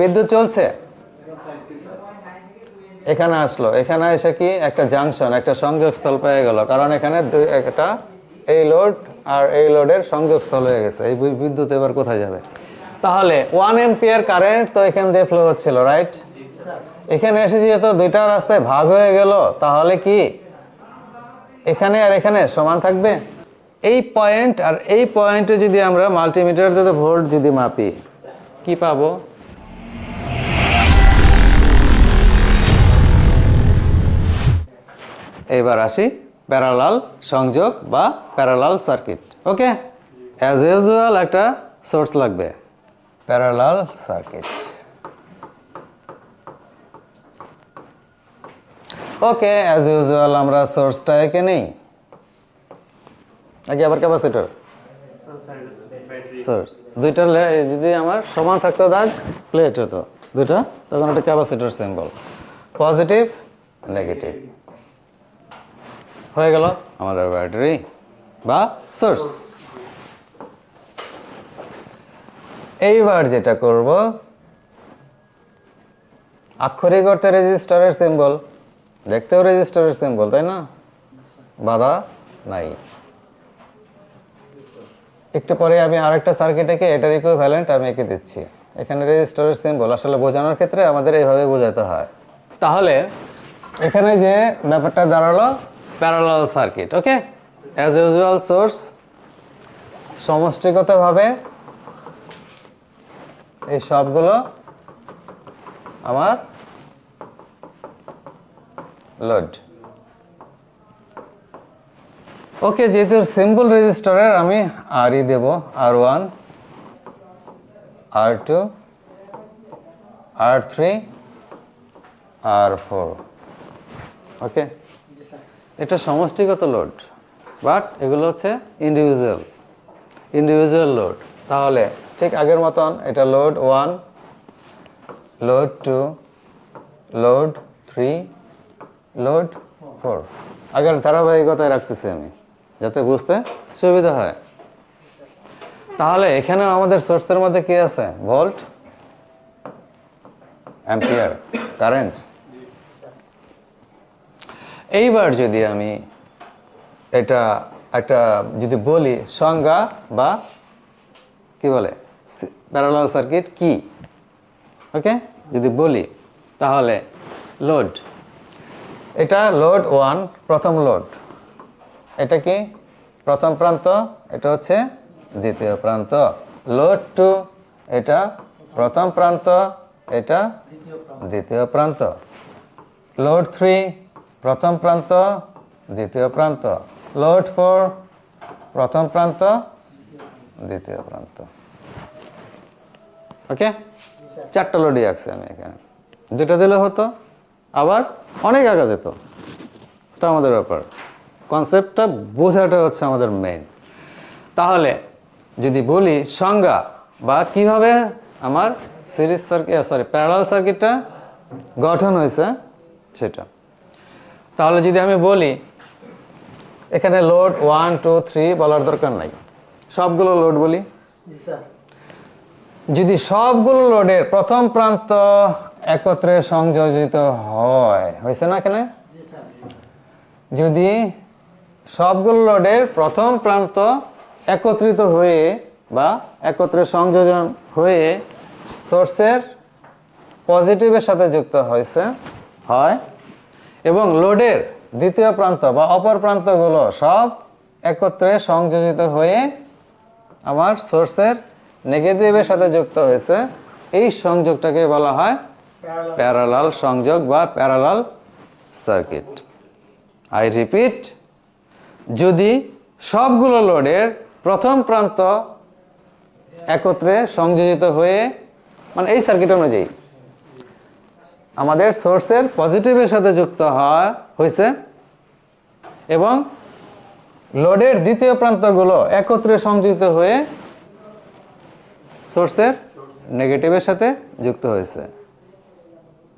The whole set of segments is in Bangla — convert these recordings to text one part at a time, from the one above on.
বিদ্যুৎ চলছে? এখানে আসলো। এখানে এসে কি একটা জাংশন একটা সংযোগস্থল পেয়ে গেল। কারণ এখানে একটা এই লোড আর এই লোডের সংযোগস্থল হয়ে গেছে। এই বিদ্যুৎ এবার কোথায় যাবে? তাহলে ওয়ান এম্পিয়ার কারেন্ট তো এখান দিয়ে ফ্লো হচ্ছিল রাইট এখানে এসে যেহেতু দুইটা রাস্তায় ভাগ হয়ে গেল, তাহলে কি? এখানে আর এখানে সমান থাকবে? এই পয়েন্ট আর এই পয়েন্টে যদি আমরা মাল্টিমিটার যদি ভোল্ট যদি মাপি, কি পাবো? এবার আসি প্যারালাল সংযোগ বা parallel circuit okay as usual একটা সোর্স লাগবে parallel circuit okay as usual আমরা সোর্সটা এঁকে নেই। নাকি আবার ক্যাপাসিটর সোর্স দুইটা যদি আমার সমান থাকতো দাগ প্লেট হতো। দুইটা, তখন একটা ক্যাপাসিটর সিম্বল পজিটিভ নেগেটিভ হয়ে গেল। আমাদের ব্যাটারি? বা সোর্স। এইবার যেটা করব আক্ষরিক অর্থে রেজিস্টারের সিম্বল দেখতেও রেজিস্টারের সিম্বল তাই না? বাধা নাই। একটু পরে আমি আরেকটা সার্কিট এঁকে এটার ইকুইভ্যালেন্ট আমি এঁকে দিচ্ছি। এখানে রেজিস্টারের সিম্বল আসলে বোঝানোর ক্ষেত্রে আমাদের এইভাবে বোঝাতে হয়। তাহলে এখানে যে ব্যাপারটা দাঁড়াল parallel circuit okay as usual source সমষ্টিগতভাবে এই সবগুলো আমার লোড ওকে যেহেতু সিম্পল রেজিস্টারের আমি আর ই দেব R one R two R three R four okay এটা সমষ্টিগত লোড বাট এগুলো হচ্ছে ইন্ডিভিজুয়াল ইন্ডিভিজুয়াল লোড তাহলে ঠিক আগের মতন এটা load one load two load three load four আগের ধারাবাহিকতায় রাখতেছি আমি, যাতে বুঝতে সুবিধা হয়। তাহলে এখানেও আমাদের সোর্সের মধ্যে কি আছে? ভোল্ট অ্যাম্পিয়ার কারেন্ট এইবার যদি আমি এটা একটা যদি বলি সংজ্ঞা বা কি বলে? প্যারালাল সার্কিট কি? ওকে যদি বলি, তাহলে লোড এটা লোড ওয়ান প্রথম লোড এটা কি? প্রথম প্রান্ত, এটা হচ্ছে দ্বিতীয় প্রান্ত. লোড টু এটা প্রথম প্রান্ত, এটা দ্বিতীয় প্রান্ত. লোড থ্রি প্রথম প্রান্ত, দ্বিতীয় প্রান্ত। লোড ফোর প্রথম প্রান্ত, দ্বিতীয় প্রান্ত। ওকে চারটা লোডই আছে আমি এখানে। দুটো দিলে হতো, আবার অনেক আগা যেত। এটা আমাদের ব্যাপার। কনসেপ্টটা বোঝাটা হচ্ছে আমাদের মেইন তাহলে, যদি বলি সংজ্ঞা, বা কীভাবে আমার সিরিজ সার্কিট সরি প্যারালাল সার্কিটটা গঠন হয়েছে, সেটা। তাহলে যদি আমি বলি এখানে লোড ওয়ান টু থ্রি বলার দরকার নাই। সবগুলো লোড বলি? যদি সবগুলো লোডের প্রথম প্রান্ত একত্রে সংযোজিত হয় হয়েছে না এখানে? যদি সবগুলো লোডের প্রথম প্রান্ত একত্রিত হয়ে বা একত্রে সংযোজন হয়ে সোর্সের পজিটিভের সাথে যুক্ত হয়েছে হয় এবং লোডের দ্বিতীয় প্রান্ত বা অপর প্রান্তগুলো সব একত্রে সংযোজিত হয়ে আমার সোর্সের নেগেটিভের সাথে যুক্ত হয়েছে। এই সংযোগটাকে বলা হয় প্যারালাল সংযোগ বা প্যারালাল সার্কিট আই রিপিট যদি সবগুলো লোডের প্রথম প্রান্ত একত্রে সংযোজিত হয়ে মানে এই সার্কিট অনুযায়ী আমাদের সোর্সের পজিটিভের সাথে যুক্ত হয় হয়েছে এবং লোডের দ্বিতীয় প্রান্তগুলো একত্রে সংযোজিত হয়ে সোর্সের নেগেটিভের সাথে যুক্ত হয়েছে।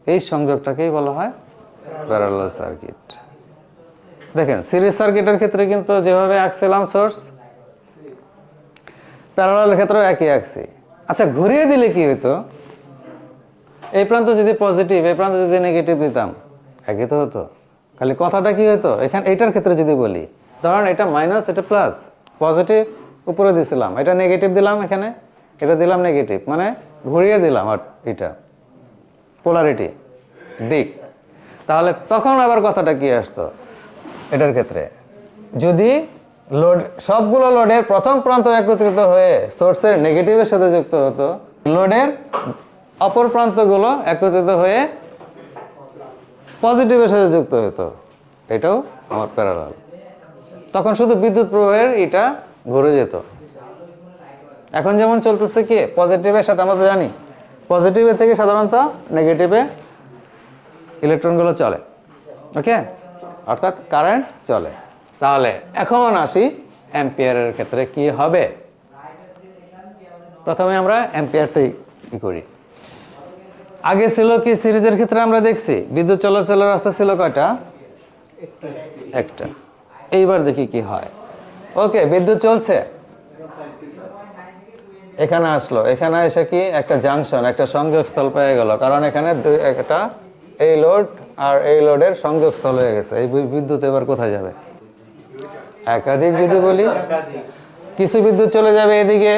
এই সংযোগটাকেই বলা হয় প্যারালাল সার্কিট দেখেন সিরিজ সার্কিটের ক্ষেত্রে কিন্তু যেভাবে আঁকছিলাম সোর্স প্যারালাল ক্ষেত্রেও একই আঁকছি আচ্ছা ঘুরিয়ে দিলে কি হতো এই প্রান্ত যদি পজিটিভ এই প্রান্ত যদি নেগেটিভ দিতাম, একই তো হতো। খালি কথাটা কি হতো এখানে এটার ক্ষেত্রে যদি বলি, ধরেন এটা মাইনাস এটা প্লাস পজিটিভ উপরে দিছিলাম। এটা নেগেটিভ দিলাম এখানে, এটা দিলাম নেগেটিভ মানে ঘুরিয়ে দিলাম আর এটা। পোলারিটি দিক। তাহলে তখন আবার কথাটা কি আসতো? এটার ক্ষেত্রে। যদি লোড সবগুলো লোডের প্রথম প্রান্ত একত্রিত হয়ে সোর্সের নেগেটিভের সাথে যুক্ত হতো লোডের অপর প্রান্তগুলো একত্রিত হয়ে পজিটিভের সাথে যুক্ত হতো এটাও আমার প্যারালাল তখন শুধু বিদ্যুৎ প্রবাহের এটা ঘুরে যেত। এখন যেমন চলতেছে কি পজিটিভের সাথে আমরা তো জানি পজিটিভের থেকে সাধারণত নেগেটিভে ইলেকট্রনগুলো চলে। ওকে অর্থাৎ কারেন্ট চলে। তাহলে এখন আসি অ্যাম্পিয়ারের ক্ষেত্রে কি হবে? প্রথমে আমরা অ্যাম্পিয়ারটাই করি। আগে ছিল কি সিরিজের ক্ষেত্রে আমরা দেখছি? বিদ্যুৎ চলাচলের রাস্তা ছিল কয়টা? একটা। এইবার দেখি কি হয়। ওকে, বিদ্যুৎ চলছে? এখানে আসলো। এখানে এসে কি? একটা জাংশন একটা সংযোগস্থল পেয়ে গেল। কারণ এখানে একটা এই লোড আর এই লোডের সংযোগস্থল হয়ে গেছে। এই বিদ্যুৎ এবার কোথায় যাবে? একাধিক যদি বলি, কিছু বিদ্যুৎ চলে যাবে এদিকে।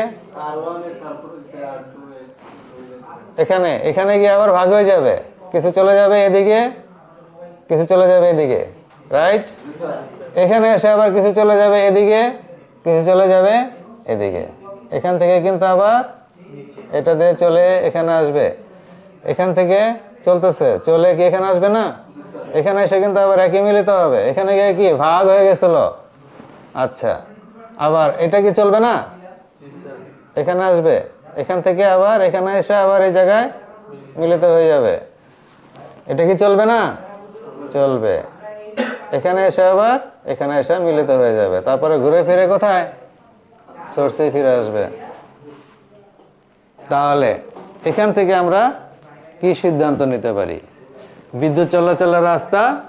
এখানে এখানে গিয়ে আবার ভাগ হয়ে যাবে। কিছু চলে যাবে এদিকে, কিছু চলে যাবে এদিকে রাইট এখানে এসে আবার কিছু চলে যাবে এদিকে, কিছু চলে যাবে এদিকে। এখান থেকে কিন্তু আবার এটা দিয়ে চলে এখানে আসবে। এখান থেকে চলতেছে, চলে কি এখানে আসবে না? এখানে এসে কিন্তু আবার একই মিলিত হবে। এখানে গিয়ে কি? ভাগ হয়ে গেছিল। আচ্ছা আবার এটা কি চলবে না? এখানে আসবে। এখান থেকে আবার, এখানে এসে আবার এই জায়গায় মিলিত হয়ে যাবে। এটা কি চলবে না? চলবে। এখানে এসে আবার, এখানে এসে মিলিত হয়ে যাবে। তারপরে ঘুরে ফিরে কোথায়? সোর্সে ফিরে আসবে। তাহলে, এখান থেকে আমরা কি সিদ্ধান্ত নিতে পারি? বিদ্যুৎ চলাচলের রাস্তা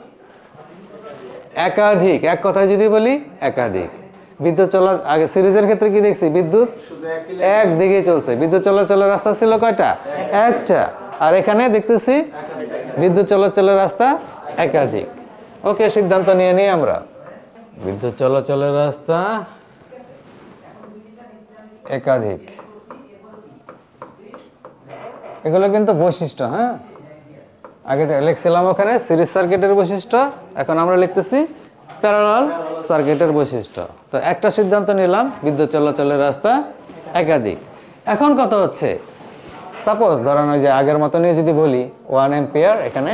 একাধিক। এক কথায় যদি বলি, একাধিক। বিদ্যুৎ চলা আগে সিরিজের ক্ষেত্রে কি দেখছি? বিদ্যুৎ একদিকে চলছে। বিদ্যুৎ চলাচলের রাস্তা ছিল কয়টা? একটা। আর এখানে দেখতেছি বিদ্যুৎ চলাচলের রাস্তা একাধিক। ওকে সিদ্ধান্ত নিয়ে নিই আমরা। বিদ্যুৎ চলাচলের রাস্তা একাধিক। এগুলো কিন্তু বৈশিষ্ট্য হ্যাঁ? আগে লিখছিলাম ওখানে সিরিজ সার্কিটের বৈশিষ্ট্য। এখন আমরা লিখতেছি প্যারালাল সার্কিটের বৈশিষ্ট্য। তো একটা সিদ্ধান্ত নিলাম, বিদ্যুৎ চলাচলের রাস্তা একাধিক। এখন কথা হচ্ছে সাপোজ ধরেন ওই যে আগের মতনই যদি বলি ওয়ান এম্পিয়ার এখানে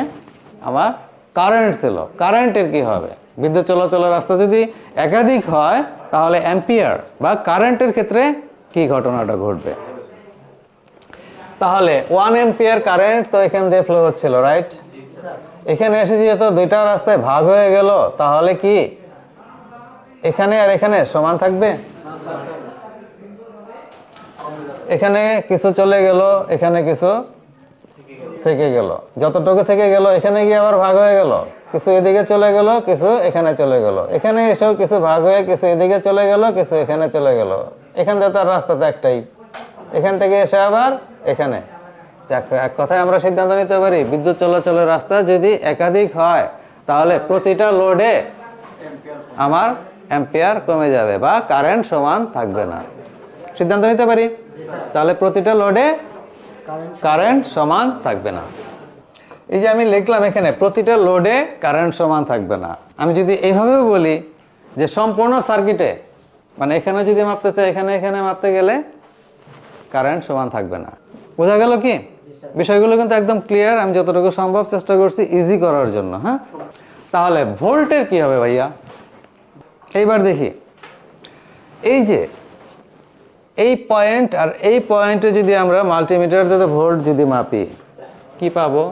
আমার কারেন্ট ছিল। কারেন্টের কি হবে? বিদ্যুৎ চলাচলের রাস্তা যদি একাধিক হয়, তাহলে অ্যাম্পিয়ার বা কারেন্টের ক্ষেত্রে কি ঘটনাটা ঘটবে? তাহলে ওয়ান এম্পিয়ার কারেন্ট তো এখান দিয়ে ফ্লো হচ্ছিল রাইট এখানে এসে যেহেতু দুইটা রাস্তায় ভাগ হয়ে গেল, তাহলে কি এখানে আর এখানে সমান থাকবে? এখানে কিছু চলে গেল, এখানে কিছু থেকে গেল। যতটুকু থেকে গেল, এখানে গিয়ে আবার ভাগ হয়ে গেল। কিছু এদিকে চলে গেল, কিছু এখানে চলে গেল। এখানে এসেও কিছু ভাগ হয়ে, কিছু এদিকে চলে গেল, কিছু এখানে চলে গেল। এখান থেকে তার রাস্তা তো একটাই। এখান থেকে এসে আবার এখানে। এক কথায় আমরা সিদ্ধান্ত নিতে পারি, বিদ্যুৎ চলাচলের রাস্তা যদি একাধিক হয়, তাহলে প্রতিটা লোডে আমার অ্যাম্পিয়ার কমে যাবে বা কারেন্ট সমান থাকবে না। সিদ্ধান্ত নিতে পারি? তাহলে প্রতিটা লোডে কারেন্ট সমান থাকবে না। এই যে আমি লিখলাম এখানে, প্রতিটা লোডে কারেন্ট সমান থাকবে না। আমি যদি এইভাবেও বলি যে সম্পূর্ণ সার্কিটে মানে এখানে যদি মাপতে চাই, এখানে এখানে মাপতে গেলে কারেন্ট সমান থাকবে না। বোঝা গেল কি? বিষয়গুলো কিন্তু একদম ক্লিয়ার আমি যতটুকু সম্ভব চেষ্টা করছি ইজি করার জন্য হ্যাঁ? তাহলে ভোল্টের কি হবে ভাইয়া? এইবার দেখি। এই যে, এই পয়েন্ট আর এই পয়েন্টে যদি আমরা মাল্টিমিটার যদি ভোল্ট যদি মাপি, কি পাবো?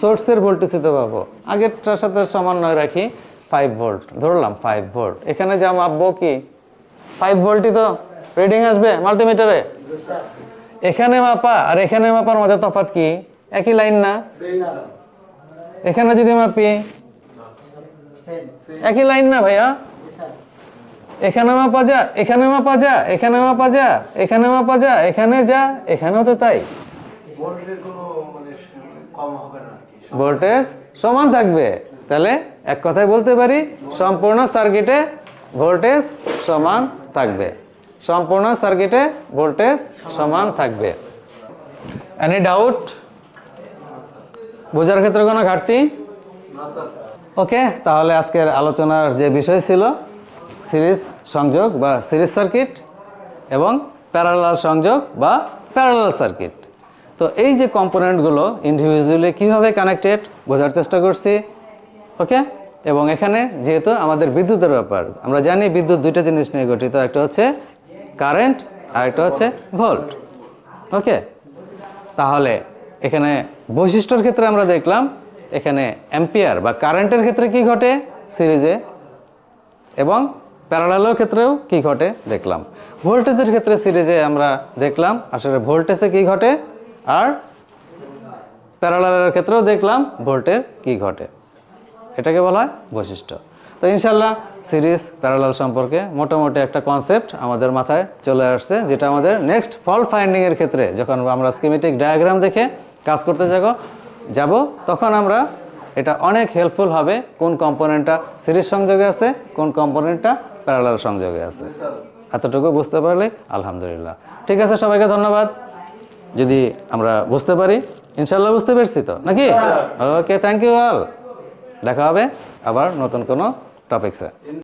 সোর্সের ভোল্টেজ তো পাবো। আগেরটার সাথে সমন্বয় রাখি ফাইভ ভোল্ট ধরলাম ফাইভ ভোল্ট এখানে যা মাপবো কি? ফাইভ ভোল্টই তো রিডিং আসবে মাল্টিমিটারে এখানে মাপা আর এখানে মাপার মধ্যে তফাৎ কি? একই লাইন না? এখানে যদি মাপি? একই লাইন না ভাইয়া? এখানে মাপা যা, এখানে মাপা যা, এখানে মাপা যা, এখানে মাপা যা, এখানে যা, এখানেও তো তাই। ভোল্টেজ সমান থাকবে। তাহলে এক কথায় বলতে পারি, সম্পূর্ণ সার্কিটে ভোল্টেজ সমান থাকবে। সম্পূর্ণ সার্কিটে ভোল্টেজ সমান থাকবে। এনি ডাউট বোঝার ক্ষেত্রে কোনো ঘাটতি? ওকে তাহলে আজকের আলোচনার যে বিষয় ছিল সিরিজ সংযোগ বা সিরিজ সার্কিট এবং প্যারালাল সংযোগ বা প্যারালাল সার্কিট তো এই যে কম্পোনেন্টগুলো ইন্ডিভিজুয়ালি কীভাবে কানেক্টেড বোঝার চেষ্টা করছি। ওকে এবং এখানে যেহেতু আমাদের বিদ্যুতের ব্যাপার, আমরা জানি বিদ্যুৎ দুইটা জিনিস নিয়ে গঠিত, একটা হচ্ছে কারেন্ট আর একটা হচ্ছে ভোল্ট ওকে তাহলে এখানে বৈশিষ্ট্যর ক্ষেত্রে আমরা দেখলাম, এখানে অ্যাম্পিয়ার বা কারেন্টের ক্ষেত্রে কি ঘটে? সিরিজে এবং প্যারালালের ক্ষেত্রেও কি ঘটে? দেখলাম। ভোল্টেজের ক্ষেত্রে সিরিজে আমরা দেখলাম, আসলে ভোল্টেজে কি ঘটে? আর প্যারালালের ক্ষেত্রেও দেখলাম ভোল্টের কি ঘটে? এটাকে বলা হয় বৈশিষ্ট্য। তো ইনশাল্লাহ সিরিজ প্যারালাল সম্পর্কে মোটামুটি একটা কনসেপ্ট আমাদের মাথায় চলে আসছে যেটা আমাদের নেক্সট ফল ফাইন্ডিংয়ের ক্ষেত্রে যখন আমরা স্কিমেটিক ডায়াগ্রাম দেখে কাজ করতে যাব যাব তখন আমরা এটা অনেক হেল্পফুল হবে কোন কম্পোনেন্টটা সিরিজ সংযোগে আছে কোন কম্পোনেন্টটা প্যারালাল সংযোগে আছে। এতটুকু বুঝতে পারলে আলহামদুলিল্লাহ। ঠিক আছে সবাইকে ধন্যবাদ। যদি আমরা বুঝতে পারি ইনশাল্লাহ বুঝতে পেরেছি তো নাকি? ওকে থ্যাংক ইউ অল দেখা হবে আবার নতুন কোনো टॉपिक सर